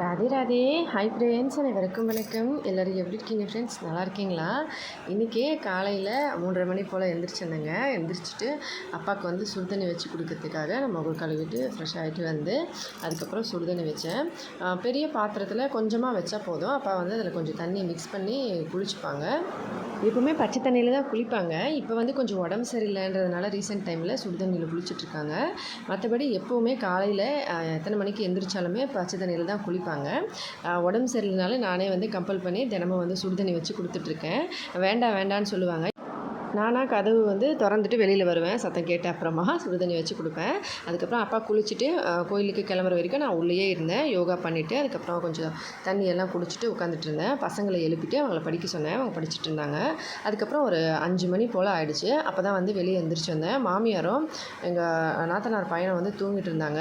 Radhe Radhe. Hi friends அனைவருக்கும் வணக்கம் எல்லோரும் எப்படி இருக்கீங்க ஃப்ரெண்ட்ஸ் நல்லா இருக்கீங்களா? இன்றைக்கி காலையில் மூன்றரை மணி போல் எழுந்திரிச்சிருந்தேங்க எழுந்திரிச்சிட்டு அப்பாவுக்கு வந்து சுடுதண்ணி வச்சு கொடுக்கறதுக்காக நம்ம முகம் கழுவிட்டு ஃப்ரெஷ் ஆகிட்டு வந்து அதுக்கப்புறம் சுடுதண்ணி வச்சேன். பெரிய பாத்திரத்தில் கொஞ்சமாக வச்சா போதும். அப்பா வந்து அதில் கொஞ்சம் தண்ணி மிக்ஸ் பண்ணி குளிச்சுப்பாங்க. எப்பவுமே பச்சை தண்ணியில் தான் குளிப்பாங்க. இப்போ வந்து கொஞ்சம் உடம்பு சரியில்லைன்றதுனால ரீசெண்ட் டைமில் சுடுதண்ணியில் குளிச்சுட்ருக்காங்க மற்றபடி எப்போவுமே காலையில் எத்தனை மணிக்கு எந்திரிச்சாலுமே பச்சை தண்ணியில் தான் குளிப்பாங்க குடிப்பாங்க. உடம்பு சரியில்லைனால நானே வந்து கம்பல் பண்ணி தினமும் வந்து சுடுதண்ணி வச்சு கொடுத்துட்ருக்கேன் வேண்டாம் வேண்டான்னு சொல்லுவாங்க. நானாக கதவு வந்து திறந்துட்டு வெளியில் வருவேன். சத்தம் கேட்ட அப்புறமா சுடுதண்ணி வச்சு கொடுப்பேன். அதுக்கப்புறம் அப்பா குளிச்சுட்டு கோயிலுக்கு கிளம்புற வரைக்கும் நான் உள்ளேயே இருந்தேன். யோகா பண்ணிவிட்டு அதுக்கப்புறம் கொஞ்சம் தண்ணியெல்லாம் குடிச்சிட்டு உட்காந்துட்டு இருந்தேன். பசங்களை எழுப்பிட்டு அவங்கள படிக்க சொன்னேன். அவங்க படிச்சுட்டு இருந்தாங்க. அதுக்கப்புறம் ஒரு அஞ்சு மணி போல் ஆயிடுச்சு. அப்போ தான் வந்து வெளியே எந்திரிச்சு வந்தேன். மாமியாரும் எங்கள் நாத்தனார் பையனை வந்து தூங்கிட்டு இருந்தாங்க.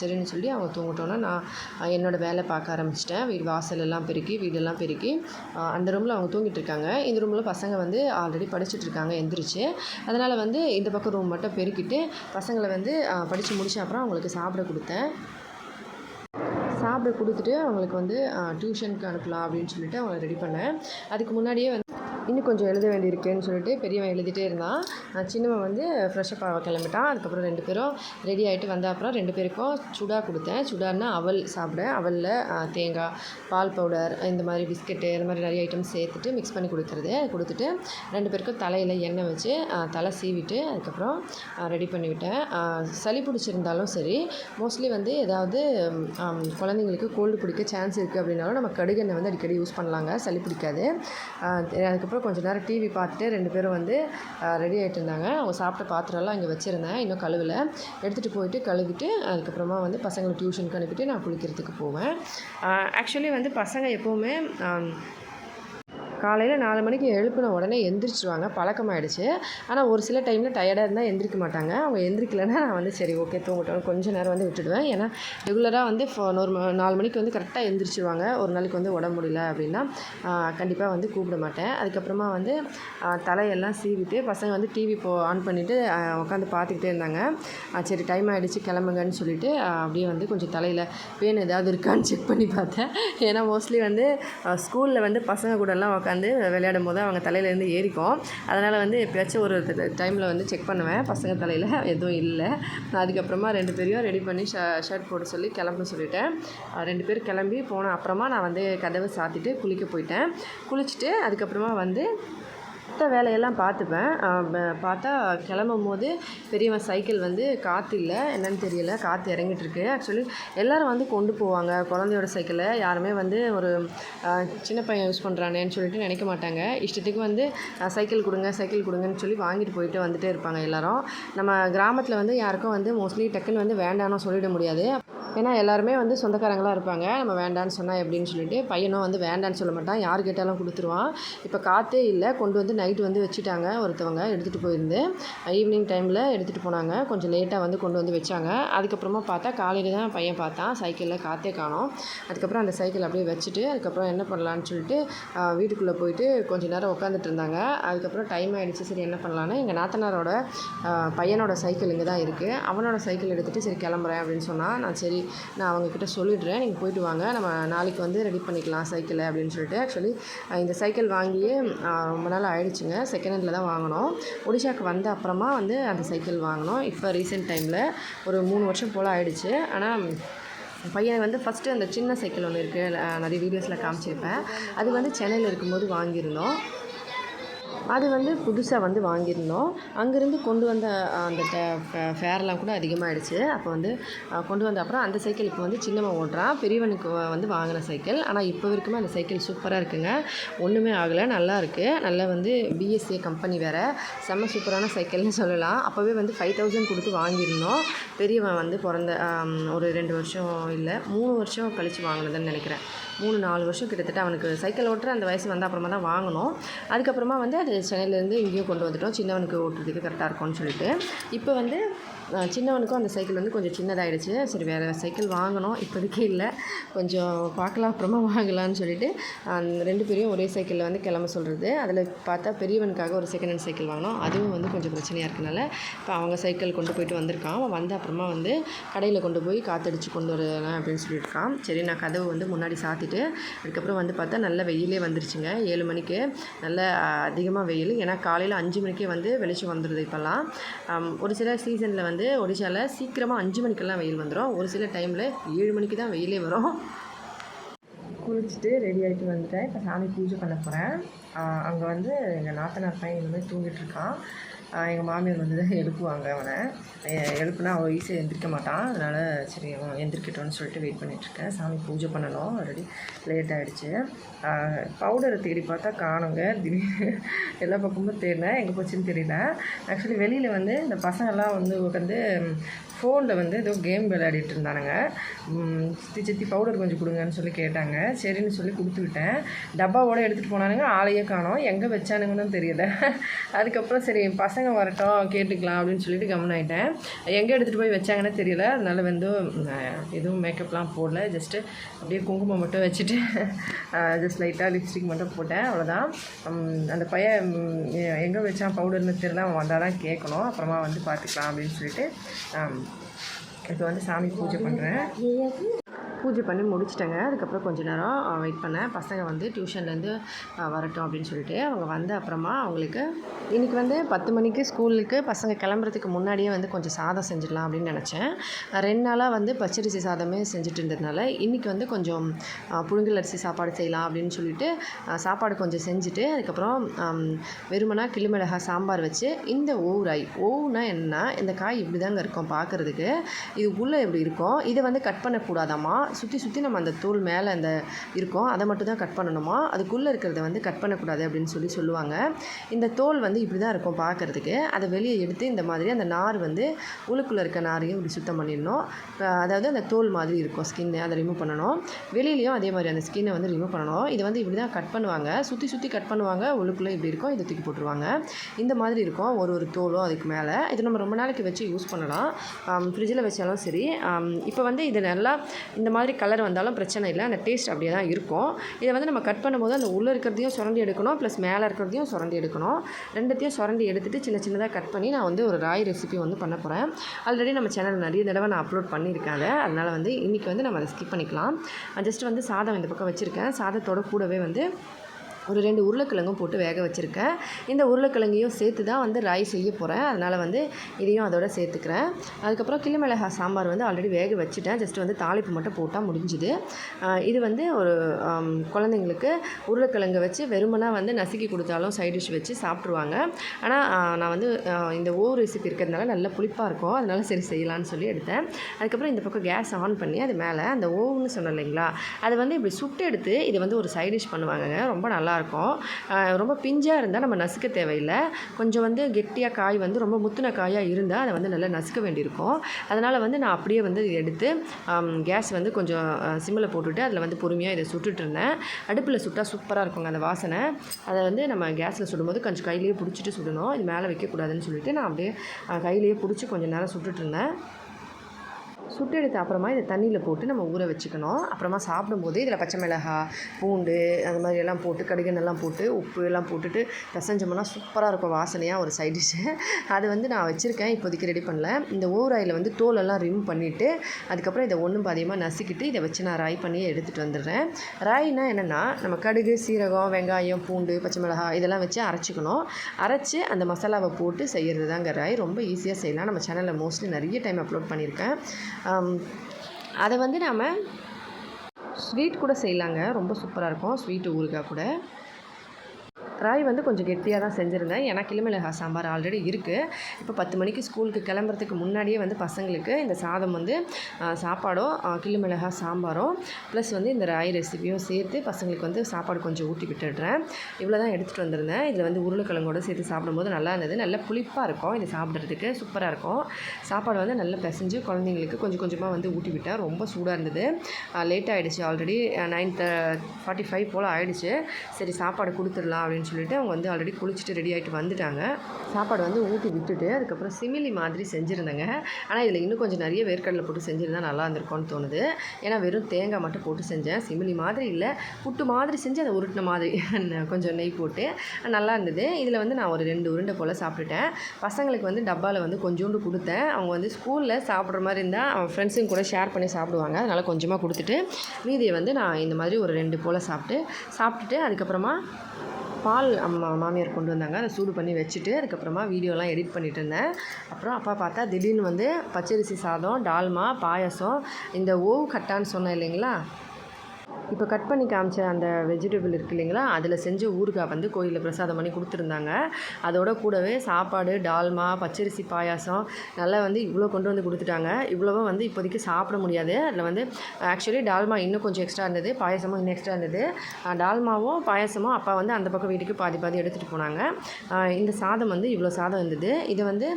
சரின்னு சொல்லி அவங்க தூங்கிட்டோன்னே நான் என்னோடய என்னோட வேலை பார்க்க ஆரம்பிச்சிட்டேன். வீடு வாசலெல்லாம் பெருக்கி வீடெல்லாம் பெருக்கி அந்த ரூமில் அவங்க தூங்கிட்டு இருக்காங்க. இந்த ரூமில் பசங்க வந்து ஆல்ரெடி படிச்சுட்டு இருக்காங்க. எந்திரிச்சு. அதனால் வந்து இந்த பக்கம் ரூம் மட்டும் பெருக்கிட்டு பசங்களை வந்து படித்து முடிச்ச அப்புறம் அவங்களுக்கு சாப்பிட கொடுத்தேன். சாப்பிட கொடுத்துட்டு அவங்களுக்கு வந்து டியூஷனுக்கு அனுப்பலாம் அப்படின்னு சொல்லிட்டு அவங்கள ரெடி பண்ணேன். அதுக்கு முன்னாடியே வந்து இன்னும் கொஞ்சம் எழுத வேண்டியிருக்குன்னு சொல்லிட்டு பெரியவன் எழுதிட்டே இருந்தான். நான் சின்னவன் வந்து ஃப்ரெஷ்ஷப் ஆக கிளம்பிட்டான். அதுக்கப்புறம் ரெண்டு பேரும் ரெடி ஆகிட்டு வந்த அப்புறம் ரெண்டு பேருக்கும் சுடா கொடுத்தேன். சுடான்னா அவல் சாப்பிட அவலில் தேங்காய் பால் பவுடர் இந்த மாதிரி பிஸ்கெட்டு இந்த மாதிரி நிறைய ஐட்டம்ஸ் சேர்த்துட்டு மிக்ஸ் பண்ணி கொடுக்குறது. கொடுத்துட்டு ரெண்டு பேருக்கும் தலையில் எண்ணெய் வச்சு தலை சீவிட்டு அதுக்கப்புறம் ரெடி பண்ணிவிட்டேன் சளி பிடிச்சிருந்தாலும் சரி மோஸ்ட்லி வந்து ஏதாவது குழந்தைங்களுக்கு கோல்டு பிடிக்க சான்ஸ் இருக்குது அப்படின்னாலும் நம்ம கடுகெண்ணெய் வந்து அடிக்கடி யூஸ் பண்ணலாங்க. சளி பிடிக்காது. அதுக்கப்புறம் அதுக்கப்புறம் கொஞ்சம் நேரம் டிவி பார்த்துட்டு ரெண்டு பேரும் வந்து ரெடி ஆகிட்டு இருந்தாங்க. அவங்க சாப்பிட்ட பாத்திரம்லாம் இங்கே வச்சுருந்தேன். இன்னும் கழுவல. எடுத்துகிட்டு போயிட்டு கழுவிட்டு அதுக்கப்புறமா வந்து பசங்களை டியூஷனுக்கு அனுப்பிட்டு நான் குளிக்கிறதுக்கு போவேன். ஆக்சுவலி வந்து பசங்க எப்போவுமே காலையில் நாலு மணிக்கு எழுப்பின உடனே எந்திரிச்சிருவாங்க. பழக்கமாயிடுச்சு. ஆனால் ஒரு சில டைமில் டயர்டாக இருந்தால் எந்திரிக்க மாட்டாங்க. அவங்க எந்திரிக்கலன்னா நான் வந்து சரி ஓகே தூங்கட்டும். கொஞ்சம் நேரம் வந்து விட்டுடுவேன். ஏன்னா ரெகுலராக வந்து ஒரு நாலு மணிக்கு வந்து கரெக்டாக எந்திரிச்சிருவாங்க. ஒரு நாளைக்கு வந்து உடம்பு முடியல அப்படின்னா கண்டிப்பாக வந்து கூப்பிட மாட்டேன். அதுக்கப்புறமா வந்து தலையெல்லாம் சீவிட்டு பசங்க வந்து டிவி போ ஆன் பண்ணிவிட்டு உட்காந்து பார்த்துக்கிட்டே இருந்தாங்க. ஆ, சரி டைம் ஆகிடுச்சு கிளம்புங்கன்னு சொல்லிட்டு அப்படியே வந்து கொஞ்சம் தலையில் பேன் ஏதாவது இருக்கான்னு செக் பண்ணி பார்த்தேன். ஏன்னா மோஸ்ட்லி வந்து ஸ்கூலில் வந்து பசங்க கூடலாம் உட்காந்து விளையாடும் போது அவங்க தலையிலேருந்து ஏறிக்கும். அதனால் வந்து எப்பயாச்சும் ஒரு டைமில் வந்து செக் பண்ணுவேன். பசங்க தலையில் எதுவும் இல்லை. அதுக்கப்புறமா ரெண்டு பேரையும் ரெடி பண்ணி ஷ ஷர்ட் போட சொல்லி கிளம்ப சொல்லிட்டேன். ரெண்டு பேர் கிளம்பி போன அப்புறமா நான் வந்து கதவை சாத்திட்டு குளிக்க போயிட்டேன். குளிச்சுட்டு அதுக்கப்புறமா வந்து மற்ற வேலையெல்லாம் பார்த்துப்பேன். பார்த்தா கிளம்பும் போது பெரியவன் சைக்கிள் வந்து காற்று இல்லை என்னன்னு தெரியல. காற்று இறங்கிட்டுருக்கு. ஆக்சுவலி எல்லோரும் வந்து கொண்டு போவாங்க. குழந்தையோட சைக்கிளை. யாருமே வந்து ஒரு சின்ன பையன் யூஸ் பண்ணுறானேன்னு சொல்லிட்டு நினைக்க மாட்டாங்க. இஷ்டத்துக்கு வந்து சைக்கிள் கொடுங்க சைக்கிள் கொடுங்கன்னு சொல்லி வாங்கிட்டு போயிட்டு வந்துட்டே இருப்பாங்க எல்லோரும். நம்ம கிராமத்தில் வந்து யாருக்கும் வந்து மோஸ்ட்லி டக்குன்னு வந்து வேண்டாம்னு சொல்லிட முடியாது. ஏன்னா எல்லாருமே வந்து சொந்தக்காரங்களாக இருப்பாங்க. நம்ம வேண்டான்னு சொன்னால் எப்படின்னு சொல்லிட்டு பையனும் வந்து வேண்டான்னு சொல்ல மாட்டான். யார் கேட்டாலும் கொடுத்துருவான். இப்போ காற்றே இல்லை. கொண்டு வந்து நைட்டு வந்து வச்சுட்டாங்க ஒருத்தவங்க. எடுத்துகிட்டு போயிருந்து ஈவினிங் டைமில் எடுத்துகிட்டு போனாங்க. கொஞ்சம் லேட்டாக வந்து கொண்டு வந்து வச்சாங்க. அதுக்கப்புறமா பார்த்தா காலையில் தான் பையன் பார்த்தான். சைக்கிளில் காற்றே காணும். அதுக்கப்புறம் அந்த சைக்கிள் அப்படியே வச்சுட்டு அதுக்கப்புறம் என்ன பண்ணலான்னு சொல்லிட்டு வீட்டுக்குள்ளே போயிட்டு கொஞ்ச நேரம் உட்காந்துட்டு இருந்தாங்க. அதுக்கப்புறம் டைம் ஆகிடுச்சு சரி என்ன பண்ணலான்னு எங்கள் நாத்தனாரோட பையனோட சைக்கிள் இங்கே தான் இருக்குது அவனோட சைக்கிள் எடுத்துகிட்டு சரி கிளம்புறேன் அப்படின்னு சொன்னால் நான் சரி நான் அவங்கக்கிட்ட சொல்லிடுறேன். நீங்கள் போயிட்டு வாங்க. நம்ம நாளைக்கு வந்து ரெடி பண்ணிக்கலாம் சைக்கிளை அப்படின்னு சொல்லிட்டு. ஆக்சுவலி இந்த சைக்கிள் வாங்கியே ரொம்ப நாள் ஆயிடுச்சுங்க. செகண்ட் ஹேண்டில் தான் வாங்கினோம். ஒடிஷாக்கு வந்த அப்புறமா வந்து அந்த சைக்கிள் வாங்கினோம். இப்போ ரீசெண்ட் டைமில் ஒரு மூணு வருஷம் போல் ஆயிடுச்சு. ஆனால் பையன் வந்து ஃபஸ்ட்டு அந்த சின்ன சைக்கிள் ஒன்று இருக்குது நிறைய வீடியோஸில் காமிச்சிருப்பேன். அது வந்து சென்னையில் இருக்கும்போது வாங்கியிருந்தோம். அது வந்து புதுசாக வந்து வாங்கியிருந்தோம். அங்கேருந்து கொண்டு வந்த அந்த ஃபேர்லாம் கூட அதிகமாகிடுச்சு அப்போ வந்து கொண்டு வந்த அப்புறம் அந்த சைக்கிள் இப்போ வந்து சின்னம்மா ஓட்டுறான். பெரியவனுக்கு வந்து வாங்கின சைக்கிள். ஆனால் இப்போ வரைக்குமே அந்த சைக்கிள் சூப்பராக இருக்குங்க. ஒன்றுமே ஆகலை. நல்லா இருக்குது நல்லா வந்து பிஎஸ்சி கம்பெனி வேறு. செம்ம சூப்பரான சைக்கிள்னு சொல்லலாம். அப்போவே வந்து ஃபைவ் தௌசண்ட் கொடுத்து வாங்கியிருந்தோம். பெரியவன் வந்து பிறந்த ஒரு ரெண்டு வருஷம் இல்லை மூணு வருஷம் கழித்து வாங்கினதுன்னு நினைக்கிறேன். மூணு நாலு வருஷம் கிட்டத்தட்ட அவனுக்கு சைக்கிள் ஓட்டுற அந்த வயசு வந்த அப்புறமா தான் வாங்கினோம். அதுக்கப்புறமா வந்து அது சென்னையிலேருந்து இங்கேயும் கொண்டு வந்துட்டோம். சின்னவனுக்கு ஓட்டுறதுக்கு கரெக்டாக இருக்கும்னு சொல்லிட்டு. இப்போ வந்து சின்னவனுக்கும் அந்த சைக்கிள் வந்து கொஞ்சம் சின்னதாகிடுச்சு சரி வேறு சைக்கிள் வாங்கணும். இப்போதைக்கு இல்லை. கொஞ்சம் பார்க்கலாம் அப்புறமா வாங்கலாம்னு சொல்லிட்டு அந்த ரெண்டு பேரையும் ஒரே சைக்கிளில் வந்து கிளம்ப சொல்கிறது அதில் பார்த்தா பெரியவனுக்காக ஒரு செகண்ட் ஹேண்ட் சைக்கிள் வாங்கினோம். அதுவும் வந்து கொஞ்சம் பிரச்சனையாக இருக்கனால இப்போ அவங்க சைக்கிள் கொண்டு போயிட்டு வந்திருக்கான். அவன் வந்த அப்புறமா வந்து கடையில் கொண்டு போய் காற்றடிச்சு கொண்டு வரலாம் அப்படின்னு சொல்லியிருக்கான். சரி நான் கதவு வந்து முன்னாடி சாத்திட்டு அதுக்கப்புறம் வந்து பார்த்தா நல்ல வெயிலே வந்துருச்சுங்க. ஏழு மணிக்கு நல்ல அதிகமாக வெயில். ஏன்னா காலையில் அஞ்சு மணிக்கே வந்து வெளிச்சம் வந்துடுது இப்போல்லாம். ஒரு சில சீசனில் வந்து வந்து ஒடிஷாவில் சீக்கிரமாக அஞ்சு மணிக்கெல்லாம் வெயில் வந்துடும் ஒரு சில டைமில் ஏழு மணிக்கு தான் வெயிலே வரும். குளிச்சுட்டு ரெடி ஆகிட்டு வந்துட்டேன். இப்போ சாமி பூஜை பண்ண போகிறேன் அங்கே வந்து எங்கள் நாத்தனார் பையன் இந்த தூங்கிட்டு இருக்கான். எங்கள் மாமியார் வந்து தான் எழுப்புவாங்க அவனை. எழுப்புனா அவன் ஈஸியாக எந்திரிக்க மாட்டான். அதனால் சரி அவன் எந்திரிக்கட்டும்னு சொல்லிட்டு வெயிட் பண்ணிகிட்ருக்கேன் சாமி பூஜை பண்ணணும். ஆல்ரெடி லேட் ஆகிடுச்சு பவுடரை தேடி பார்த்தா காணுங்க. திடீர்னு எல்லா பக்கமும் தேடினேன். எங்கே போச்சுன்னு தெரியல. ஆக்சுவலி வெளியில் வந்து இந்த பசங்கள்லாம் வந்து உட்காந்து ஃபோனில் வந்து ஏதோ கேம் விளையாடிட்டு இருந்தானுங்க. சித்தி சித்தி பவுடர் கொஞ்சம் கொடுங்கன்னு சொல்லி கேட்டாங்க. சரின்னு சொல்லி கொடுத்து விட்டேன். டப்பாவோட எடுத்துகிட்டு போனானுங்க. ஆளையே காணோம். எங்கே வச்சானுங்கன்னு தெரியல. அதுக்கப்புறம் சரி பசங்க வரட்டும் கேட்டுக்கலாம் அப்படின்னு சொல்லிட்டு கவனம் ஆகிட்டேன் எங்கே எடுத்துகிட்டு போய் வச்சாங்கன்னு தெரியல. அதனால் வந்து எதுவும் மேக்கப்லாம் போடல. ஜஸ்ட்டு அப்படியே குங்குமம் மட்டும் வச்சுட்டு ஜஸ்ட் லைட்டாக லிப்ஸ்டிக் மட்டும் போட்டேன். அவ்வளோதான் அந்த பையன் எங்கே வச்சான் பவுடர்னு தெரியல. அவன் வந்தால் தான் கேட்கணும். அப்புறமா வந்து பார்த்துக்கலாம் அப்படின்னு சொல்லிட்டு இப்போ வந்து சாமி பூஜை பண்ணுறேன் பூஜை பண்ணி முடிச்சிட்டேங்க. அதுக்கப்புறம் கொஞ்ச நேரம் வெயிட் பண்ணேன். பசங்க வந்து டியூஷன்லேருந்து வரட்டும் அப்படின்னு சொல்லிட்டு அவங்க வந்த அப்புறமா அவங்களுக்கு இன்றைக்கி வந்து பத்து மணிக்கு ஸ்கூலுக்கு பசங்க கிளம்புறதுக்கு முன்னாடியே வந்து கொஞ்சம் சாதம் செஞ்சிடலாம் அப்படின்னு நினச்சேன். ரெண்டு நாளாக வந்து பச்சரிசி சாதமே செஞ்சுட்டு இருந்ததுனால இன்றைக்கி வந்து கொஞ்சம் புழுங்கல் அரிசி சாப்பாடு செய்யலாம் அப்படின்னு சொல்லிட்டு சாப்பாடு கொஞ்சம் செஞ்சுட்டு அதுக்கப்புறம் வெறுமனா கிளிமிளகா சாம்பார் வச்சு இந்த ஓவுராய் ஓவுனா என்ன இந்த காய் இப்படி தாங்க இருக்கும் பார்க்குறதுக்கு. இது உள்ளே இப்படி இருக்கும்? இதை வந்து கட் பண்ணக்கூடாதாம்மா? சுற்றி சுற்றி நம்ம அந்த தோல் மேலே அந்த இருக்கும். அதை மட்டும் தான் கட் பண்ணணுமா? அதுக்குள்ளே இருக்கிறத வந்து கட் பண்ணக்கூடாது அப்படின்னு சொல்லி சொல்லுவாங்க. இந்த தோல் வந்து இப்படி தான் இருக்கும் பார்க்குறதுக்கு. அதை வெளியே எடுத்து இந்த மாதிரி அந்த நார் வந்து உளுக்குள்ளே இருக்க நாரையும் இப்படி சுத்தம் பண்ணிடணும். அதாவது அந்த தோல் மாதிரி இருக்கும். ஸ்கின்னு அதை ரிமூவ் பண்ணணும். வெளியிலையும் அதே மாதிரி அந்த ஸ்கின்னை வந்து ரிமூவ் பண்ணணும். இதை வந்து இப்படி தான் கட் பண்ணுவாங்க. சுற்றி சுற்றி கட் பண்ணுவாங்க. உளுக்குள்ளே இப்படி இருக்கும். இதை தூக்கி போட்டுருவாங்க. இந்த மாதிரி இருக்கும். ஒரு ஒரு தோலும் அதுக்கு மேலே. இது நம்ம ரொம்ப நாளைக்கு வச்சு யூஸ் பண்ணலாம். ஃப்ரிட்ஜில் வச்சாலும் சரி. இப்போ வந்து இது நல்லா இந்த மாதிரி மாதிரி கலர் வந்தாலும் பிரச்சனை இல்லை. அந்த டேஸ்ட் அப்படியே தான் இருக்கும். இதை வந்து நம்ம கட் பண்ணும்போது அந்த உள்ளே இருக்கிறதையும் சுரண்டி எடுக்கணும். ப்ளஸ் மேலே இருக்கிறதையும் சுரண்டி எடுக்கணும். ரெண்டுத்தையும் சுரண்டி எடுத்துகிட்டு சின்ன சின்னதாக கட் பண்ணி நான் வந்து ஒரு ராய் ரெசிபி வந்து பண்ண போகிறேன் ஆல்ரெடி நம்ம சேனல் நிறைய தடவை நான் அப்லோட் பண்ணியிருக்கேன் அதை அதனால் வந்து இன்றைக்கி வந்து நம்ம அதை ஸ்கிப் பண்ணிக்கலாம். ஜஸ்ட் வந்து சாதம் இந்த பக்கம் வச்சுருக்கேன். சாதத்தோட கூடவே வந்து ஒரு ரெண்டு உருளைக்கிழங்கும் போட்டு வேக வச்சுருக்கேன். இந்த உருளைக்கிழங்கையும் சேர்த்து தான் வந்து ராய் செய்ய போகிறேன் அதனால் வந்து இதையும் அதோட சேர்த்துக்கிறேன். அதுக்கப்புறம் கிளிமிளகா சாம்பார் வந்து ஆல்ரெடி வேக வச்சுட்டேன். ஜஸ்ட் வந்து தாளிப்பு மட்டும் போட்டால் முடிஞ்சுது. இது வந்து ஒரு குழந்தைங்களுக்கு உருளைக்கிழங்கு வச்சு வெறுமனாக வந்து நசுக்கி கொடுத்தாலும் சைட் டிஷ் வச்சு சாப்பிட்ருவாங்க ஆனால் நான் வந்து இந்த ஓ ரெசிபி இருக்கிறதுனால நல்ல புளிப்பாக இருக்கும். அதனால் சரி செய்யலாம்னு சொல்லி எடுத்தேன். அதுக்கப்புறம் இந்த பக்கம் கேஸ் ஆன் பண்ணி அது மேலே அந்த ஓவ்னு சொன்னேன் இல்லைங்களா? அதை வந்து இப்படி சுட்டு எடுத்து இதை வந்து ஒரு சைட் டிஷ் பண்ணுவாங்கங்க. ரொம்ப நல்லாயிருக்கும் ரொம்ப பிஞ்சாக இருந்தால் நம்ம நசுக்க தேவையில்லை. கொஞ்சம் வந்து கெட்டியாக காய் வந்து ரொம்ப முத்தின காயாக இருந்தால் அதை வந்து நல்லா நசுக்க வேண்டியிருக்கும். அதனால் வந்து நான் அப்படியே வந்து இதை எடுத்து கேஸ் வந்து கொஞ்சம் சிம்மில் போட்டுட்டு அதில் வந்து பொறுமையாக இதை சுட்டுட்டு இருந்தேன். அடுப்பில் சுட்டால் சூப்பராக இருக்குங்க அந்த வாசனை. அதை வந்து நம்ம கேஸில் சுடும்போது கொஞ்சம் கையிலேயே பிடிச்சிட்டு சுடணும். இது மேலே வைக்கக்கூடாதுன்னு சொல்லிட்டு நான் அப்படியே கையிலேயே பிடிச்சி கொஞ்சம் நேரம் சுட்டுட்டு இருந்தேன். சுட்டெடுத்த அப்புறமா இதை தண்ணியில் போட்டு நம்ம ஊற வச்சுக்கணும். அப்புறமா சாப்பிடும்போது இதில் பச்சை மிளகாய் பூண்டு அந்த மாதிரி எல்லாம் போட்டு கடுகெண்ணெல்லாம் போட்டு உப்பு எல்லாம் போட்டுட்டு பிசைஞ்சோம்னா சூப்பராக இருக்கும் வாசனையாக ஒரு சைட் டிஷ்ஷு அது வந்து நான் வச்சுருக்கேன் இப்போதைக்கு ரெடி பண்ணல. இந்த ஓராயில் வந்து தோலெல்லாம் ரிமூவ் பண்ணிவிட்டு அதுக்கப்புறம் இதை ஒன்றும் பாதியமாக நசுக்கிட்டு இதை வச்சு நான் ராய் பண்ணி எடுத்துகிட்டு வந்துடுறேன். ராய்னா என்னென்னா நம்ம கடுகு சீரகம் வெங்காயம் பூண்டு பச்சை மிளகாய் இதெல்லாம் வச்சு அரைச்சிக்கணும். அரைச்சி அந்த மசாலாவை போட்டு செய்கிறது தாங்க ராய் ரொம்ப ஈஸியாக செய்யலாம். நம்ம சேனலில் மோஸ்ட்லி நிறைய டைம் அப்லோட் பண்ணியிருக்கேன். அதை வந்து நாம் ஸ்வீட் கூட செய்யலாங்க. ரொம்ப சூப்பராக இருக்கும். ஸ்வீட்டு ஊறுகாய் கூட. ராய் வந்து கொஞ்சம் கெட்டியாக தான் செஞ்சுருந்தேன். ஏன்னா கிளிமிளகா சாம்பார் ஆல்ரெடி இருக்குது இப்போ பத்து மணிக்கு ஸ்கூலுக்கு கிளம்புறதுக்கு முன்னாடியே வந்து பசங்களுக்கு இந்த சாதம் வந்து சாப்பாடோ சாப்பாடும் சாம்பாரோ சாம்பாரும் ப்ளஸ் வந்து இந்த ராய் ரெசிபியும் சேர்த்து பசங்களுக்கு வந்து சாப்பாடு கொஞ்சம் ஊட்டி விட்டுடுறேன். இவ்வளோ தான் எடுத்துகிட்டு வந்திருந்தேன். இதில் வந்து உருளைக்கிழங்கோட சேர்த்து சாப்பிடும்போது நல்லா இருந்தது. நல்ல புளிப்பாக இருக்கும். இது சாப்பிட்றதுக்கு சூப்பராக இருக்கும். சாப்பாடு வந்து நல்லா பிசைஞ்சு குழந்தைங்களுக்கு கொஞ்சம் கொஞ்சமாக வந்து ஊட்டி விட்டேன். ரொம்ப சூடாக இருந்தது. லேட் ஆகிடுச்சு already nine the forty five போல் ஆகிடுச்சு சரி சாப்பாடு கொடுத்துடலாம் அப்படின்னு சொல்லிட்டு அவங்க வந்து ஆல்ரெடி குளிச்சுட்டு ரெடி ஆகிட்டு வந்துட்டாங்க. சாப்பாடு வந்து ஊட்டி விட்டுட்டு அதுக்கப்புறம் சிமிலி மாதிரி செஞ்சுருந்தேங்க. ஆனால் இதில் இன்னும் கொஞ்சம் நிறைய வேர்க்கடலை போட்டு செஞ்சுருந்தா நல்லா இருந்திருக்கும்னு தோணுது. ஏன்னா வெறும் தேங்காய் மட்டும் போட்டு செஞ்சேன். சிமிலி மாதிரி இல்லை. புட்டு மாதிரி செஞ்சு அதை உருட்டின மாதிரி கொஞ்சம் நெய் போட்டு நல்லா இருந்தது. இதில் வந்து நான் ஒரு ரெண்டு உருண்டை போல் சாப்பிட்டுட்டேன். பசங்களுக்கு வந்து டப்பாவில் வந்து கொஞ்சோண்டு கொடுத்தேன். அவங்க வந்து ஸ்கூலில் சாப்பிட்ற மாதிரி இருந்தால் அவன் ஃப்ரெண்ட்ஸுங்க கூட ஷேர் பண்ணி சாப்பிடுவாங்க. அதனால் கொஞ்சமாக கொடுத்துட்டு மீதியை வந்து நான் இந்த மாதிரி ஒரு ரெண்டு போல் சாப்பிட்டு சாப்பிட்டுட்டு அதுக்கப்புறமா பால் அம்மா மாமியார் கொண்டு வந்தாங்க. அதை சூடு பண்ணி வச்சுட்டு அதுக்கப்புறமா வீடியோலாம் எடிட் பண்ணிட்டு இருந்தேன். அப்புறம் அப்பா பார்த்தா திடீர்னு வந்து பச்சரிசி சாதம் டால்மா பாயாசம் இந்த ஓவு கட்டான்னு சொன்னேன் இல்லைங்களா? இப்போ கட் பண்ணி காமிச்ச அந்த வெஜிடபிள் இருக்கு இல்லைங்களா அதில் செஞ்ச ஊறுகாய் வந்து கோயிலில் பிரசாதம் பண்ணி கொடுத்துருந்தாங்க. அதோட கூடவே சாப்பாடு டால்மா பச்சரிசி பாயாசம் நல்லா வந்து இவ்வளோ கொண்டு வந்து கொடுத்துட்டாங்க. இவ்வளவும் வந்து இப்போதைக்கு சாப்பிட முடியாது. அதில் வந்து ஆக்சுவலி டால்மா இன்னும் கொஞ்சம் எக்ஸ்ட்ரா இருந்தது பாயாசமும் இன்னும் எக்ஸ்ட்ரா இருந்தது. டால்மாவும் பாயாசமும் அப்பா வந்து அந்த பக்கம் வீட்டுக்கு பாதி பாதி எடுத்துகிட்டு போனாங்க. இந்த சாதம் வந்து இவ்வளோ சாதம் இருந்தது. இது வந்து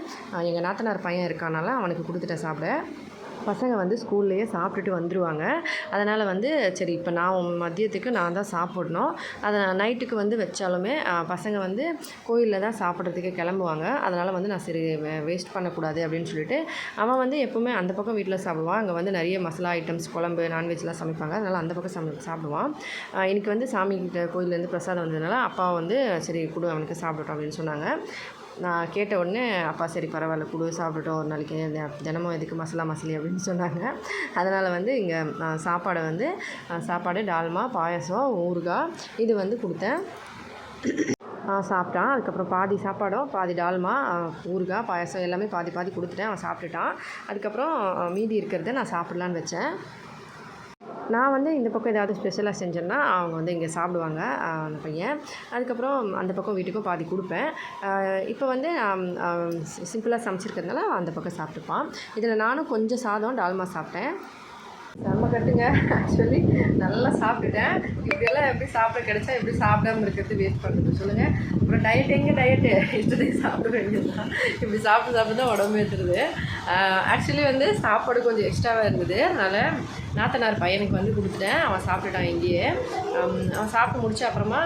எங்கள் நாத்தனார் பையன் இருக்கானால அவனுக்கு கொடுத்துட்டேன் சாப்பிட. பசங்க வந்து ஸ்கூல்லையே சாப்பிட்டுட்டு வந்துடுவாங்க அதனால் வந்து சரி இப்போ நான் மதியத்துக்கு நான் தான் சாப்பிடணும். அதை நான் நைட்டுக்கு வந்து வச்சாலுமே பசங்க வந்து கோயிலில் தான் சாப்பிட்றதுக்கு கிளம்புவாங்க. அதனால் வந்து நான் சரி வேஸ்ட் பண்ணக்கூடாது அப்படின்னு சொல்லிட்டு அவன் வந்து எப்போவுமே அந்த பக்கம் வீட்டில் சாப்பிடுவான். அங்கே வந்து நிறைய மசாலா ஐட்டம்ஸ் குழம்பு நான்வெஜ்லாம் சமைப்பாங்க. அதனால் அந்த பக்கம் சமை சாப்பிடுவான். எனக்கு வந்து சாமி கிட்ட கோயிலேருந்து பிரசாதம் வந்ததுனால அப்பா வந்து சரி கொடு அவனுக்கு சாப்பிடட்டும் அப்படின்னு சொன்னாங்க. நான் கேட்ட உடனே அப்பா சரி பரவாயில்ல கொடு சாப்பிட்டோம் ஒரு நாளைக்கு தினமும் எதுக்கு மசாலா மசாலி அப்படின்னு சொன்னாங்க. அதனால் வந்து இங்கே சாப்பாடை வந்து சாப்பாடு டால்மா பாயசம் ஊறுகாய் இது வந்து கொடுத்தேன். ஆ, சாப்பிட்டான். அதுக்கப்புறம் பாதி சாப்பாடும் பாதி டால்மா ஊறுகாய் பாயசம் எல்லாமே பாதி பாதி கொடுத்துட்டேன். அவன் சாப்பிட்டுட்டான். அதுக்கப்புறம் மீதி இருக்கிறத நான் சாப்பிட்லான்னு வச்சேன். நான் வந்து இந்த பக்கம் ஏதாவது ஸ்பெஷலாக செஞ்சேன்னா அவங்க வந்து இங்கே சாப்பிடுவாங்க அந்த பையன். அதுக்கப்புறம் அந்த பக்கம் வீட்டுக்கும் பாதி கொடுப்பேன். இப்போ வந்து சிம்பிளாக சமைச்சிருக்கிறதுனால அந்த பக்கம் சாப்பிட்டுப்பான். இதில் நானும் கொஞ்சம் சாதம் டால்மா சாப்பிட்டேன். நம்ம கட்டுங்க ஆக்சுவலி நல்லா சாப்பிட்டுட்டேன். இப்படியெல்லாம் எப்படி சாப்பிட கிடைச்சா எப்படி சாப்பிடாம இருக்கிறது வேஸ்ட் பண்ணுறது சொல்லுங்கள் அப்புறம் டயட் எங்கே டயட்டு இஷ்டத்துக்கு சாப்பிட வேண்டியதுதான். இப்படி சாப்பிட்டு சாப்பிட்டு தான் உடம்பு ஏற்றுறது ஆக்சுவலி வந்து சாப்பாடு கொஞ்சம் எக்ஸ்ட்ராவாக இருந்தது. அதனால் நாத்தனார் பையனுக்கு வந்து கொடுத்துட்டேன். அவன் சாப்பிட்டுட்டான் இங்கேயே. அவன் சாப்பிட்டு முடிச்ச அப்புறமா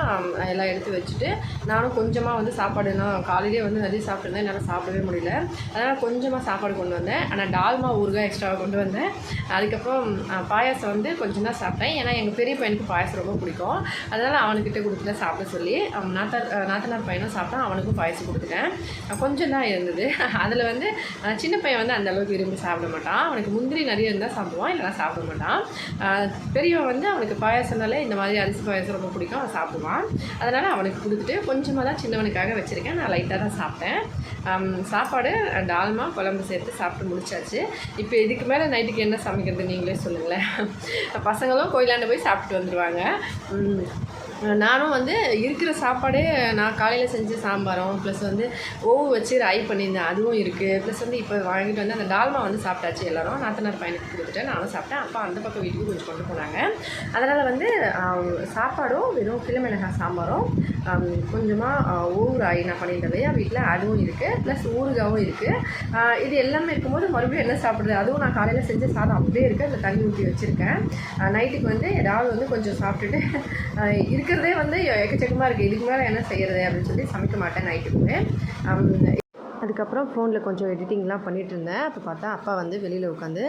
எல்லாம் எடுத்து வச்சுட்டு நானும் கொஞ்சமாக வந்து சாப்பாடு நான் காலையிலே வந்து நிறைய சாப்பிட்டுருந்தேன். என்னால் சாப்பிடவே முடியல. அதனால் கொஞ்சமாக சாப்பாடு கொண்டு வந்தேன். ஆனால் டால்மா ஊறுகாய் எக்ஸ்ட்ராவாக கொண்டு வந்தேன். அதுக்கப்புறம் பாயாசம் வந்து கொஞ்சம் தான் சாப்பிட்டேன். ஏன்னா எங்கள் பெரிய பையனுக்கு பாயாசம் ரொம்ப பிடிக்கும். அதனால் அவனுக்கிட்ட கொடுத்துட்டேன் சாப்பிட சொல்லி. அவன் நாத்தா நாத்தனார் பையனும் சாப்பிட்டான். அவனுக்கும் பாயாசம் கொடுத்துட்டேன். கொஞ்சம் தான் இருந்தது. அதில் வந்து சின்ன பையன் வந்து அந்தளவுக்கு விரும்பி சாப்பிட மாட்டான். அவனுக்கு முந்திரி நிறைய இருந்தால் சாப்பிடுவான். இல்லைனா சாப்பிட மாட்டான். அஹ், பெரியவன் வந்து அவனுக்கு பாயாசம்னாலே இந்த மாதிரி அரிசி பாயாசம் ரொம்ப பிடிக்கும் அவன் சாப்பிடுவான். அதனால் அவனுக்கு கொடுத்துட்டு கொஞ்சமாக தான் சின்னவனுக்காக வச்சுருக்கேன். நான் லைட்டாக தான் சாப்பிட்டேன். சாப்பாடு டால்மா குழம்பு சேர்த்து சாப்பிட்டு முடிச்சாச்சு. இப்போ இதுக்கு மேலே நைட்டுக்கு என்ன சமைக்கிறது நீங்களே சொல்லுங்களேன். பசங்களும் கோயிலாண்ட போய் சாப்பிட்டு வந்துடுவாங்க நானும் வந்து இருக்கிற சாப்பாடே நான் காலையில் செஞ்ச சாம்பாரும் ப்ளஸ் வந்து ஓவு வச்சு ரை பண்ணியிருந்தேன் அதுவும் இருக்குது ப்ளஸ் வந்து இப்போ வாங்கிட்டு வந்து அந்த டால்மா வந்து சாப்பிட்டாச்சு எல்லோரும். நாத்தனார் பையனுக்கு கொடுத்துட்டேன். நானும் சாப்பிட்டேன். அப்போ அந்த பக்கம் வீட்டுக்கு கொஞ்சம் கொண்டு போனாங்க. அதனால் வந்து சாப்பாடும் வெறும் கிளமிளகா சாம்பாரும் கொஞ்சமாக ஓவு நான் பண்ணியிருந்தேன் இல்லையா? வீட்டில் அதுவும் இருக்குது ப்ளஸ் ஊறுகாவும் இருக்குது இது எல்லாமே இருக்கும்போது மறுபடியும் என்ன சாப்பிட்றது? அதுவும் நான் காலையில் செஞ்ச சாதம் அப்படியே இருக்குது அதில் தண்ணி ஊற்றி வச்சுருக்கேன். நைட்டுக்கு வந்து ஏதாவது வந்து கொஞ்சம் சாப்பிட்டுட்டு இருக்கிறதே வந்து எக்கச்சக்கமாக இருக்குது இதுக்கு மேலே என்ன செய்கிறது அப்படின்னு சொல்லி சமைக்க மாட்டேன் நைட்டுக்குமே. அதுக்கப்புறம் ஃபோனில் கொஞ்சம் எடிட்டிங்லாம் பண்ணிகிட்டு இருந்தேன் அப்போ பார்த்தா அப்பா வந்து வெளியில் உட்காந்து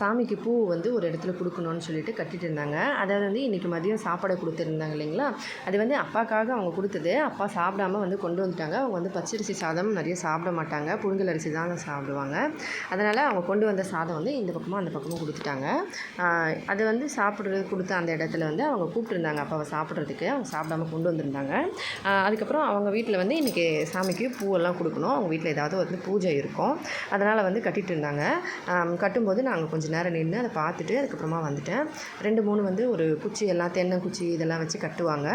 சாமிக்கு பூ வந்து ஒரு இடத்துல கொடுக்கணும்னு சொல்லிட்டு கட்டிட்டு இருந்தாங்க அதாவது வந்து இன்றைக்கி மதியம் சாப்பாடு கொடுத்துருந்தாங்க இல்லைங்களா? அது வந்து அப்பாக்காக அவங்க கொடுத்தது. அப்பா சாப்பிடாம வந்து கொண்டு வந்துட்டாங்க. அவங்க வந்து பச்சரிசி சாதம் நிறைய சாப்பிட மாட்டாங்க. புழுங்கல் அரிசி தான் சாப்பிடுவாங்க. அதனால் அவங்க கொண்டு வந்த சாதம் வந்து இந்த பக்கமும் அந்த பக்கமும் கொடுத்துட்டாங்க. அது வந்து சாப்பிட்றது கொடுத்த அந்த இடத்துல வந்து அவங்க கூப்பிட்டுருந்தாங்க அப்பாவை சாப்பிட்றதுக்கு. அவங்க சாப்பிடாம கொண்டு வந்திருந்தாங்க. அதுக்கப்புறம் அவங்க வீட்டில் வந்து இன்றைக்கி சாமிக்கு பூவெல்லாம் கொடுக்கணும். அவங்க வீட்டில் ஏதாவது வந்து பூஜை இருக்கும். அதனால் வந்து கட்டிட்டு இருந்தாங்க. கட்டும்போது நாங்கள் கொஞ்சம் நேரம் நின்று அதை பார்த்துட்டு அதுக்கப்புறமா வந்துட்டேன். ரெண்டு மூணு வந்து ஒரு குச்சி எல்லாம் தென்னை குச்சி இதெல்லாம் வச்சு கட்டுவாங்க.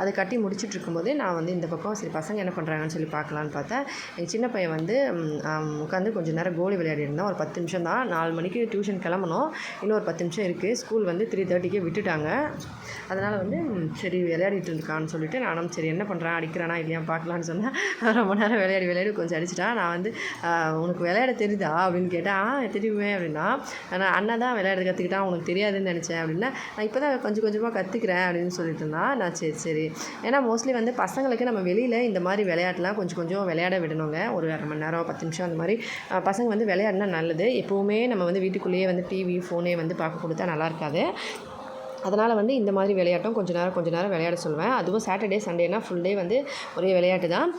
அதை கட்டி முடிச்சிட்டு இருக்கும்போதே நான் வந்து இந்த பக்கம் சரி பசங்க என்ன பண்ணுறாங்கன்னு சொல்லி பார்க்கலான்னு பார்த்தேன். என் சின்ன பையன் வந்து உட்காந்து கொஞ்சம் நேரம் கோலி விளையாடி இருந்தோம் ஒரு பத்து நிமிஷம் தான். நாலு மணிக்கு டியூஷன் கிளம்பணும். இன்னும் ஒரு பத்து நிமிஷம் இருக்குது ஸ்கூல் வந்து த்ரீ தேர்ட்டிக்கே விட்டுட்டாங்க. அதனால் வந்து சரி விளையாடிட்டு இருக்கான்னு சொல்லிட்டு நானும் சரி என்ன பண்ணுறான் அடிக்கிறானா இல்லையா பார்க்கலான்னு சொன்னேன். ரொம்ப நேரம் விளையாடி விளையாடி கொஞ்சம் அடிச்சிட்டான் நான் வந்து உனக்கு விளையாட தெரியுதா? அப்படின்னு கேட்டேன் ஆ தெரியுமே அப்படின்னா நான் அண்ணன் தான் விளையாட கற்றுக்கிட்டான் உனக்கு தெரியாதுன்னு நினச்சேன் அப்படின்னா நான் இப்போ தான் கொஞ்சம் கொஞ்சமாக கற்றுக்கிறேன் அப்படின்னு சொல்லிட்டு இருந்தான் நான் சரி சரி. ஏன்னா மோஸ்ட்லி வந்து பசங்களுக்கு நம்ம வெளியில் இந்த மாதிரி விளையாட்டுலாம் கொஞ்சம் கொஞ்சம் விளையாட விடணுங்க. ஒரு அரை மணி நேரம் பத்து நிமிஷம் அந்த மாதிரி. பசங்க வந்து விளையாடினா நல்லது. எப்போவுமே நம்ம வந்து வீட்டுக்குள்ளேயே வந்து டிவி ஃபோனே வந்து பார்க்க கொடுத்தா நல்லா இருக்காது. அதனால் வந்து இந்த மாதிரி விளையாட்டும் கொஞ்ச நேரம் கொஞ்ச நேரம் விளையாட சொல்லுவேன். அதுவும் சாட்டர்டே சண்டேனா ஃபுல் டே வந்து ஒரே விளையாட்டு தான்.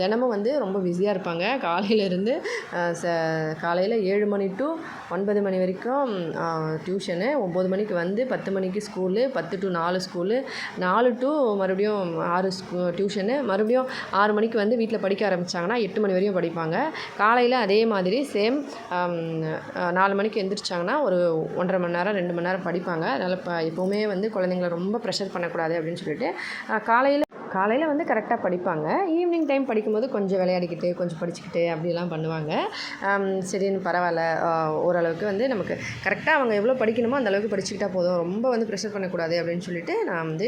தினமும் வந்து ரொம்ப பிஸியாக இருப்பாங்க. காலையிலேருந்து ச காலையில் ஏழு மணி டு ஒன்பது மணி வரைக்கும் டியூஷனு ஒம்பது மணிக்கு வந்து பத்து மணிக்கு ஸ்கூலு பத்து டு நாலு ஸ்கூலு நாலு டு மறுபடியும் ஆறு ஸ்கூ டியூஷனு மறுபடியும் ஆறு மணிக்கு வந்து வீட்டில் படிக்க ஆரம்பித்தாங்கன்னா எட்டு மணி வரையும் படிப்பாங்க. காலையில் அதே மாதிரி சேம் நாலு மணிக்கு எந்திரிச்சாங்கன்னா ஒரு ஒன்றரை மணி நேரம் ரெண்டு மணி நேரம் படிப்பாங்க. அதனால் இப்போ எப்போவுமே வந்து குழந்தைங்கள ரொம்ப ப்ரெஷர் பண்ணக்கூடாது அப்படின்னு சொல்லிட்டு காலையில் காலையில் வந்து கரெக்டாக படிப்பாங்க. ஈவினிங் டைம் படிக்கும்போது கொஞ்சம் விளையாடிக்கிட்டு கொஞ்சம் படிச்சுக்கிட்டு அப்படிலாம் பண்ணுவாங்க. சரின்னு பரவாயில்ல. ஓரளவுக்கு வந்து நமக்கு கரெக்டாக அவங்க எவ்வளோ படிக்கணுமோ அந்தளவுக்கு படிச்சுக்கிட்டால் படிச்சுக்கிட்டா போதும். ரொம்ப வந்து ப்ரெஷர் பண்ணக்கூடாது அப்படின்னு சொல்லிட்டு நான் வந்து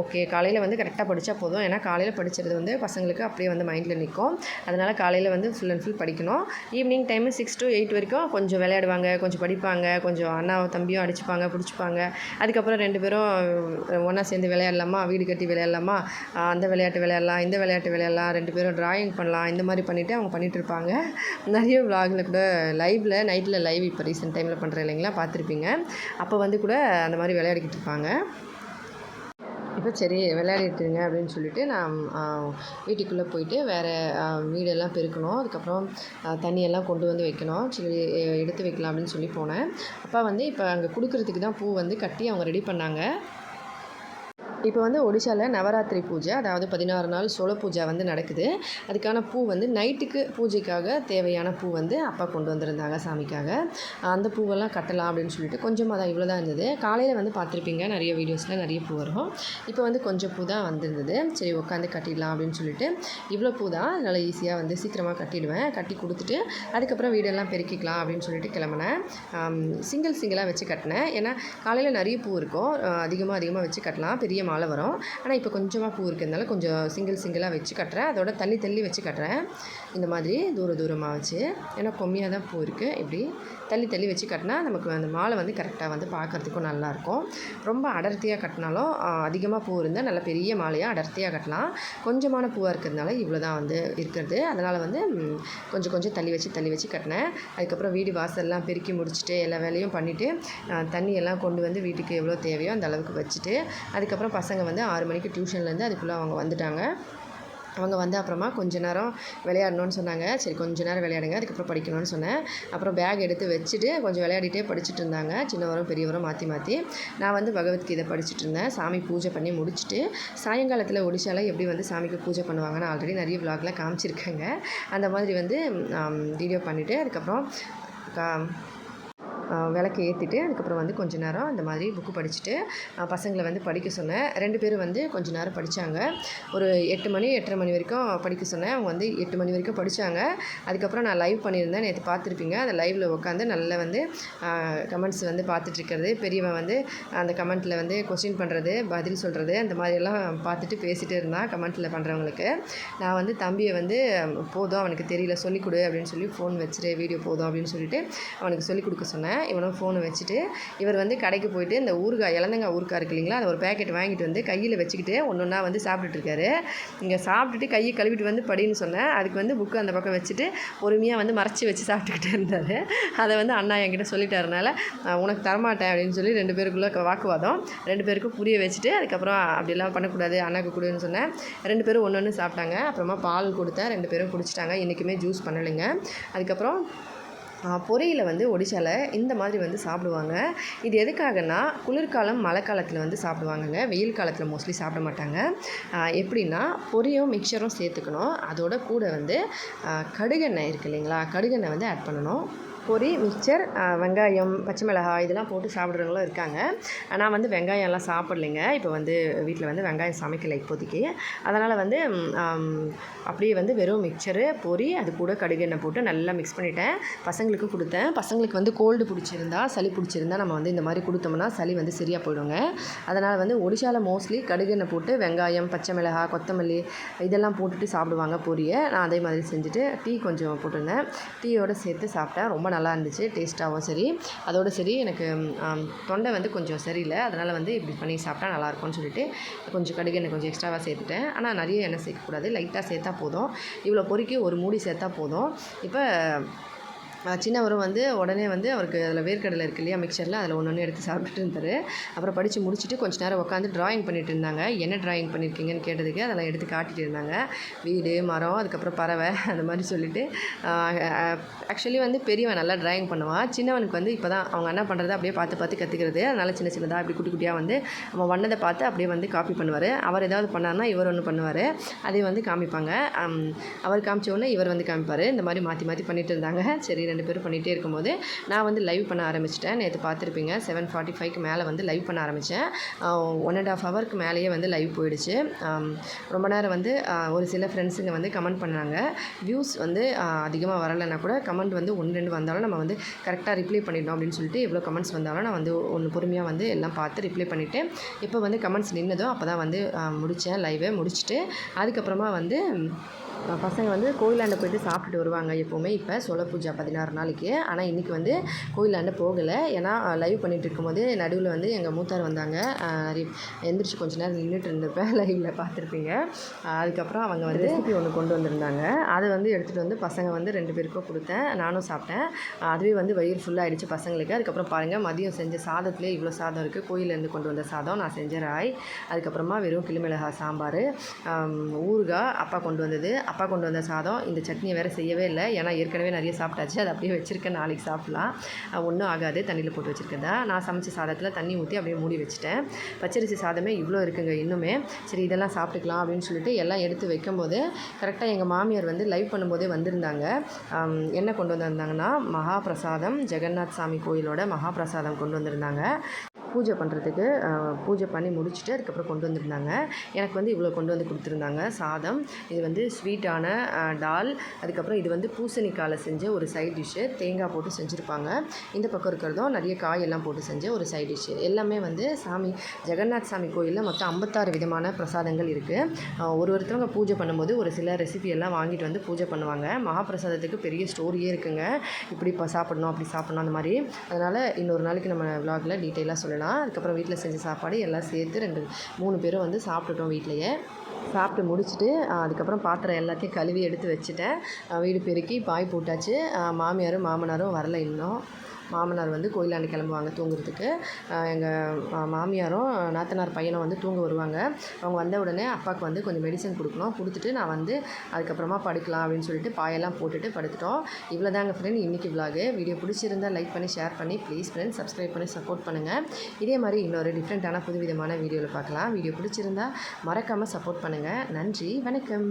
ஓகே காலையில் வந்து கரெக்டாக படித்தா போதும். ஏன்னா காலையில் படிச்சது வந்து பசங்களுக்கு அப்படியே வந்து மைண்டில் நிற்கும் அதனால் காலையில் வந்து ஃபுல் அண்ட் ஃபுல் படிக்கணும். Evening time six to eight வரைக்கும் கொஞ்சம் விளையாடுவாங்க கொஞ்சம் படிப்பாங்க கொஞ்சம் அண்ணாவும் தம்பியும் அடிச்சுப்பாங்க பிடிச்சிப்பாங்க. அதுக்கப்புறம் ரெண்டு பேரும் ஒன்றா சேர்ந்து விளையாடலாமா? வீடு கட்டி விளையாடலாமா? அந்த விளையாட்டு விளையாடலாம் இந்த விளையாட்டு விளையாடலாம் ரெண்டு பேரும் ட்ராயிங் பண்ணலாம் இந்த மாதிரி பண்ணிவிட்டு அவங்க பண்ணிகிட்டு இருப்பாங்க நிறைய விலாகில் கூட லைவில் நைட்டில் லைவ் இப்போ ரீசெண்ட் டைமில் பண்ணுற இல்லைங்களா? பார்த்துருப்பீங்க. அப்போ வந்து கூட அந்த மாதிரி விளையாடிக்கிட்டு இருப்பாங்க. இப்போ சரி விளையாடிட்டுருங்க அப்படின்னு சொல்லிட்டு நான் வீட்டுக்குள்ளே போயிட்டு வேறு வீடெல்லாம் பெருக்கணும். அதுக்கப்புறம் தண்ணியெல்லாம் கொண்டு வந்து வைக்கணும். சரி எடுத்து வைக்கலாம் அப்படின்னு சொல்லி போனேன். அப்பா வந்து இப்போ அங்கே கொடுக்குறதுக்கு தான் பூ வந்து கட்டி அவங்க ரெடி பண்ணாங்க. இப்போ வந்து ஒடிசாவில் நவராத்திரி பூஜை அதாவது பதினாறு நாள் சோழ பூஜை வந்து நடக்குது. அதுக்கான பூ வந்து நைட்டுக்கு பூஜைக்காக தேவையான பூ வந்து அப்பா கொண்டு வந்திருந்தாங்க சாமிக்காக. அந்த பூவெல்லாம் கட்டலாம் அப்படின்னு சொல்லிட்டு கொஞ்சமாக தான் இவ்வளோ தான் இருந்தது. காலையில் வந்து பார்த்துருப்பீங்க நிறைய வீடியோஸில் நிறைய பூ வரும். இப்போ வந்து கொஞ்சம் பூ தான் வந்திருந்தது. சரி உட்காந்து கட்டிடலாம் அப்படின்னு சொல்லிட்டு இவ்வளோ பூ தான். நல்லா ஈஸியாக வந்து சீக்கிரமாக கட்டிடுவேன். கட்டி கொடுத்துட்டு அதுக்கப்புறம் வீடெல்லாம் பெருக்கிக்கலாம் அப்படின்னு சொல்லிட்டு கிளம்புனேன். சிங்கிள் சிங்கிளாக வச்சு கட்டினேன். ஏன்னா காலையில் நிறைய பூ இருக்கும். அதிகமாக அதிகமாக வச்சு கட்டலாம். பெரிய மாலை வரும். ஆனால் இப்போ கொஞ்சமாக பூ இருக்கிறதுனால கொஞ்சம் சிங்கிள் சிங்கிளாக வச்சு கட்டுறேன். அதோட தள்ளி தள்ளி வச்சு கட்டுறேன். இந்த மாதிரி தூர தூரமாக வச்சு ஏன்னா கம்மியாக தான் பூ இருக்குது இப்படி தள்ளி தள்ளி வச்சு கட்டினா நமக்கு அந்த மாலை வந்து கரெக்டாக வந்து பார்க்குறதுக்கும் நல்லாயிருக்கும். ரொம்ப அடர்த்தியாக கட்டினாலும் அதிகமாக பூ இருந்தால் நல்ல பெரிய மாலையாக அடர்த்தியாக கட்டலாம். கொஞ்சமான பூவாக இருக்கிறதுனால இவ்வளோ தான் வந்து இருக்கிறது. அதனால் வந்து கொஞ்சம் கொஞ்சம் தள்ளி வச்சு தள்ளி வச்சு கட்டினேன். அதுக்கப்புறம் வீடு வாசல்லாம் பெருக்கி முடிச்சுட்டு எல்லா வேலையும் பண்ணிவிட்டு தண்ணியெல்லாம் கொண்டு வந்து வீட்டுக்கு எவ்வளோ தேவையோ அந்த அளவுக்கு வச்சுட்டு அதுக்கப்புறம் பசங்க வந்து ஆறு மணிக்கு டியூஷன்லேருந்து அதுக்குள்ளே அவங்க வந்துட்டாங்க. அவங்க வந்து அப்புறமா கொஞ்ச நேரம் விளையாடணும்னு சொன்னாங்க. சரி கொஞ்ச நேரம் விளையாடுங்க. அதுக்கப்புறம் படிக்கணும்னு சொன்னேன். அப்புறம் பேக் எடுத்து வச்சுட்டு கொஞ்சம் விளையாடிட்டே படிச்சுட்டு இருந்தாங்க. சின்னவரும் பெரியவரும் மாற்றி மாற்றி நான் வந்து பகவத்கீதை படிச்சுட்டு இருந்தேன். சாமி பூஜை பண்ணி முடிச்சுட்டு சாயங்காலத்தில் ஒடிஷாவில் எப்படி வந்து சாமிக்கு பூஜை பண்ணுவாங்கன்னு ஆல்ரெடி நிறைய விலாகில் காமிச்சிருக்கேங்க. அந்த மாதிரி வந்து வீடியோ பண்ணிவிட்டு அதுக்கப்புறம் கா விளக்கு ஏற்றிட்டு அதுக்கப்புறம் வந்து கொஞ்ச நேரம் அந்த மாதிரி புக்கு படிச்சுட்டு பசங்களை வந்து படிக்க சொன்னேன். ரெண்டு பேரும் வந்து கொஞ்ச நேரம் படித்தாங்க ஒரு எட்டு மணி எட்டரை மணி வரைக்கும் படிக்க சொன்னேன். அவங்க வந்து எட்டு மணி வரைக்கும் படித்தாங்க அதுக்கப்புறம் நான் லைவ் பண்ணியிருந்தேன். நேற்று பார்த்துருப்பீங்க. அந்த லைவில் உட்காந்து நல்லா வந்து கமெண்ட்ஸ் வந்து பார்த்துட்ருக்கிறது. பெரியவன் வந்து அந்த கமெண்ட்டில் வந்து கொஸ்டின் பண்ணுறது பதில் சொல்கிறது அந்த மாதிரியெல்லாம் பார்த்துட்டு பேசிகிட்டு இருந்தான் கமெண்ட்டில் பண்ணுறவங்களுக்கு நான் வந்து தம்பியை வந்து போதும் அவனுக்கு தெரியல சொல்லிக் கொடு அப்படின்னு சொல்லி ஃபோன் வச்சுட்டு வீடியோ போதும் அப்படின்னு சொல்லிட்டு அவனுக்கு சொல்லிக் கொடுக்க சொன்னேன். இவனும் ஃபோனை வச்சுட்டு இவர் வந்து கடைக்கு போயிட்டு இந்த ஊறுகாய் இளந்தங்காய் ஊறுகாய் இருக்கு இல்லைங்களா? அதை ஒரு பேக்கெட் வாங்கிட்டு வந்து கையில் வச்சுக்கிட்டு ஒன்று ஒன்றா வந்து சாப்பிட்டுட்டு இருக்காரு. இங்கே சாப்பிட்டுட்டு கையை கழுவிட்டு வந்து படின்னு சொன்னேன். அதுக்கு வந்து புக்கு அந்த பக்கம் வச்சுட்டு பொறுமையாக வந்து மறைச்சி வச்சு சாப்பிட்டுக்கிட்டே இருந்தார். அதை வந்து அண்ணா என்கிட்ட சொல்லிட்டாருனால உனக்கு தரமாட்டேன் அப்படின்னு சொல்லி ரெண்டு பேருக்குள்ளே வாக்குவாதம். ரெண்டு பேருக்கும் புரிய வச்சுட்டு அதுக்கப்புறம் அப்படிலாம் பண்ணக்கூடாது அண்ணாக்கு கொடுன்னு சொன்னேன். ரெண்டு பேரும் ஒன்று ஒன்று சாப்பிட்டாங்க. அப்புறமா பால் கொடுத்தேன். ரெண்டு பேரும் குடிச்சிட்டாங்க. இன்றைக்குமே ஜூஸ் பண்ணலைங்க. அதுக்கப்புறம் பொரியில் வந்து ஒடிசாவில் இந்த மாதிரி வந்து சாப்பிடுவாங்க. இது எதுக்காகன்னா குளிர்காலம் மழை காலத்தில் வந்து சாப்பிடுவாங்கங்க. வெயில் காலத்தில் மோஸ்ட்லி சாப்பிட மாட்டாங்க. எப்படின்னா பொரியும் மிக்சரும் சேர்த்துக்கணும். அதோட கூட வந்து கடுகெண்ணெய் இருக்குது இல்லைங்களா? கடுகெண்ணெய் வந்து ஆட் பண்ணணும். பொரி மிக்சர் வெங்காயம் பச்சை மிளகாய் இதெல்லாம் போட்டு சாப்பிட்றவங்களும் இருக்காங்க. நான் வந்து வெங்காயம்லாம் சாப்பிட்லைங்க. இப்போ வந்து வீட்டில் வந்து வெங்காயம் சமைக்கலை இப்போதைக்கு. அதனால் வந்து அப்படியே வந்து வெறும் மிக்சரு பொரி அது கூட கடுகு எண்ணெய் போட்டு நல்லா மிக்ஸ் பண்ணிட்டேன். பசங்களுக்கு கொடுத்தேன். பசங்களுக்கு வந்து கோல்டு பிடிச்சிருந்தா சளி பிடிச்சிருந்தா நம்ம வந்து இந்த மாதிரி கொடுத்தோம்னா சளி வந்து சரியாக போயிடுங்க. அதனால் வந்து ஒடிஷாவில் மோஸ்ட்லி கடுகு எண்ணெய் போட்டு வெங்காயம் பச்சை மிளகாய் கொத்தமல்லி இதெல்லாம் போட்டுட்டு சாப்பிடுவாங்க பொரியை. நான் அதே மாதிரி செஞ்சுட்டு டீ கொஞ்சம் போட்டிருந்தேன். டீயோடு சேர்த்து சாப்பிட்டேன். ரொம்ப நல்லா இருந்துச்சு டேஸ்ட்டாகவும் சரி. அதோடு சரி எனக்கு தொண்டை வந்து கொஞ்சம் சரியில்லை. அதனால் வந்து இப்படி பண்ணி சாப்பிட்டா நல்லாயிருக்கும்னு சொல்லிட்டு கொஞ்சம் கடுகு எனக்கு கொஞ்சம் எக்ஸ்ட்ராவாக சேர்த்துட்டேன். ஆனால் நிறைய எண்ணெய் சேர்க்கக்கூடாது. லைட்டாக சேர்த்தா போதும். இவ்வளோ பொறுக்கி ஒரு மூடி சேர்த்தா போதும். இப்போ சின்னவரும் வந்து உடனே வந்து அவருக்கு அதில் வேர்க்கடலை இருக்கு இல்லையா மிக்சரில் அதில் ஒன்று ஒன்று எடுத்து சாப்பிட்டுட்டு இருந்தார். அப்புறம் படித்து முடிச்சுட்டு கொஞ்ச நேரம் உட்காந்து ட்ராயிங் பண்ணிட்டு இருந்தாங்க. என்ன ட்ராயிங் பண்ணியிருக்கீங்கன்னு கேட்டதுக்கு அதெல்லாம் எடுத்து காட்டிட்டு இருந்தாங்க. வீடு மரம் அதுக்கப்புறம் பறவை அந்த மாதிரி சொல்லிட்டு ஆக்சுவலி வந்து பெரியவன் நல்லா ட்ராயிங் பண்ணுவான். சின்னவனுக்கு வந்து இப்போ தான் அவங்க என்ன பண்ணுறது அப்படியே பார்த்து பார்த்து கற்றுக்கிறது அதனால் சின்ன சின்னதாக அப்படி குட்டி குட்டியாக வந்து அவன் வண்ணதை பார்த்து அப்படியே வந்து காப்பி பண்ணுவார். அவர் ஏதாவது பண்ணார்னா இவர் ஒன்று பண்ணுவார். அதே வந்து காமிப்பாங்க. அவர் காமிச்ச உடனே இவர் வந்து காமிப்பார். இந்த மாதிரி மாற்றி மாற்றி பண்ணிட்டு இருந்தாங்க. சரி ரெண்டு பேரும் பண்ணிகிட்டே இருக்கும்போது நான் வந்து லைவ் பண்ண ஆரம்பிச்சிட்டேன். நேற்று பார்த்துருப்பீங்க செவன் ஃபார்ட்டி ஃபைவ்க்கு மேலே வந்து லைவ் பண்ண ஆரம்பித்தேன் ஒன் அண்ட் ஆஃப் ஹவருக்கு மேலேயே வந்து லைவ் போயிடுச்சு. ரொம்ப நேரம் வந்து ஒரு சில ஃப்ரெண்ட்ஸுங்க வந்து கமெண்ட் பண்ணாங்க. வியூஸ் வந்து அதிகமாக வரலைன்னா கூட கமெண்ட் வந்து ஒன்று ரெண்டு வந்தாலும் நம்ம வந்து கரெக்டாக ரிப்ளை பண்ணிடணும் அப்படின்னு சொல்லிட்டு எவ்வளோ கமெண்ட்ஸ் வந்தாலும் நான் வந்து ஒன்று பொறுமையாக வந்து எல்லாம் பார்த்து ரிப்ளை பண்ணிவிட்டு இப்போ வந்து கமெண்ட்ஸ் நின்னதோ அப்போ தான் வந்து முடித்தேன் லைவை முடிச்சுட்டு அதுக்கப்புறமா வந்து பசங்க வந்து கோயிலாண்ட போயிட்டு சாப்பிட்டுட்டு வருவாங்க எப்போவுமே. இப்போ சோழ பூஜா பதினாறு நாளைக்கு. ஆனால் இன்றைக்கி வந்து கோயிலாண்ட போகலை. ஏன்னா லைவ் பண்ணிட்டு இருக்கும்போது நடுவில் வந்து எங்கள் மூத்தார் வந்தாங்க. எந்திரிச்சு கொஞ்ச நேரம் நின்றுட்டு இருந்தப்ப லைவில் பார்த்துருப்பீங்க அதுக்கப்புறம் அவங்க வந்து ரெசிபி ஒன்று கொண்டு வந்திருந்தாங்க. அதை வந்து எடுத்துகிட்டு வந்து பசங்க வந்து ரெண்டு பேருக்கும் கொடுத்தேன். நானும் சாப்பிட்டேன். அதுவே வந்து வயிறு ஃபுல்லாகிடுச்சு பசங்களுக்கு. அதுக்கப்புறம் பாருங்கள் மதியம் செஞ்ச சாதத்துலேயே இவ்வளோ சாதம் இருக்குது கோயிலேருந்து கொண்டு வந்த சாதம் நான் செஞ்ச ராய். அதுக்கப்புறமா வெறும் கிளிமிளகா சாம்பார் ஊறுகாய் அப்பா கொண்டு வந்தது. அப்பா கொண்டு வந்த சாதம். இந்த சட்னியை வேறு செய்யவே இல்லை. ஏன்னா ஏற்கனவே நிறைய சாப்பிட்டாச்சு. அதை அப்படியே வச்சுருக்கேன். நாளைக்கு சாப்பிட்லாம். ஒன்றும் ஆகாது. தண்ணியில் போட்டு வச்சுருக்கதா நான் சமைச்ச சாதத்தில் தண்ணி ஊற்றி அப்படியே மூடி வச்சுட்டேன். பச்சரிசி சாதமே இவ்வளோ இருக்குங்க இன்னுமே. சரி இதெல்லாம் சாப்பிட்டுக்கலாம் அப்படின்னு சொல்லிட்டு எல்லாம் எடுத்து வைக்கும்போது கரெக்டாக எங்கள் மாமியார் வந்து லைவ் பண்ணும்போதே வந்திருந்தாங்க. என்ன கொண்டு வந்திருந்தாங்கன்னா மகாபிரசாதம் ஜெகநாத் சாமி கோயிலோட மகாபிரசாதம் கொண்டு வந்திருந்தாங்க. பூஜை பண்ணுறதுக்கு பூஜை பண்ணி முடிச்சுட்டு அதுக்கப்புறம் கொண்டு வந்திருந்தாங்க. எனக்கு வந்து இவ்வளோ கொண்டு வந்து கொடுத்துருந்தாங்க. சாதம் இது வந்து ஸ்வீட்டான டால் அதுக்கப்புறம் இது வந்து பூசணிக்காயில் செஞ்ச ஒரு சைட் டிஷ்ஷு தேங்காய் போட்டு செஞ்சுருப்பாங்க. இந்த பக்கம் இருக்கிறதும் நிறைய காயெல்லாம் போட்டு செஞ்ச ஒரு சைட் டிஷ்ஷு எல்லாமே வந்து சாமி ஜெகநாத் சாமி கோயிலில் மொத்தம் ஐம்பத்தாறு விதமான பிரசாதங்கள் இருக்குது ஒரு ஒருத்தவங்க பூஜை பண்ணும்போது ஒரு சில ரெசிபி எல்லாம் வாங்கிட்டு வந்து பூஜை பண்ணுவாங்க. மகாபிரசாதத்துக்கு பெரிய ஸ்டோரியே இருக்குங்க. இப்படி இப்போ சாப்பிடணும் அப்படி சாப்பிடணும் அந்த மாதிரி. அதனால் இன்னொரு நாளைக்கு நம்ம விலாகில் டீட்டெயிலாக சொல்லலாம் அதுக்கப்புறம் வீட்டில் செஞ்ச சாப்பாடு எல்லாம் சேர்த்து ரெண்டு மூணு பேரும் வந்து சாப்பிட்டுட்டோம் வீட்லேயே. சாப்பிட்டு முடிச்சுட்டு அதுக்கப்புறம் பாத்திரம் எல்லாத்தையும் கழுவி எடுத்து வச்சுட்டேன். வீடு பெருக்கி பாய் போட்டாச்சு. மாமியாரும் மாமனாரும் வரல இன்னும். மாமனார் வந்து கோயிலாண்டு கிளம்புவாங்க தூங்குறதுக்கு. எங்கள் மாமியாரும் நாத்தனார் பையனும் வந்து தூங்க வருவாங்க. அவங்க வந்த உடனே அப்பாவுக்கு வந்து கொஞ்சம் மெடிசன் கொடுக்கணும். கொடுத்துட்டு நான் வந்து அதுக்கப்புறமா படுக்கலாம் அப்படின்னு சொல்லிட்டு பாயெல்லாம் போட்டுட்டு படுத்துட்டோம். இவ்வளோ தாங்க ஃப்ரெண்ட் இன்றைக்கி விலாகு வீடியோ பிடிச்சிருந்தா லைக் பண்ணி ஷேர் பண்ணி ப்ளீஸ் ஃப்ரெண்ட்ஸ் சப்ஸ்கிரைப் பண்ணி சப்போர்ட் பண்ணுங்கள் இதே மாதிரி இன்னொரு டிஃப்ரெண்ட்டான புதுவிதமான வீடியோவில் பார்க்கலாம். வீடியோ பிடிச்சிருந்தா மறக்காமல் சப்போர்ட் பண்ணுங்கள் நன்றி வணக்கம்.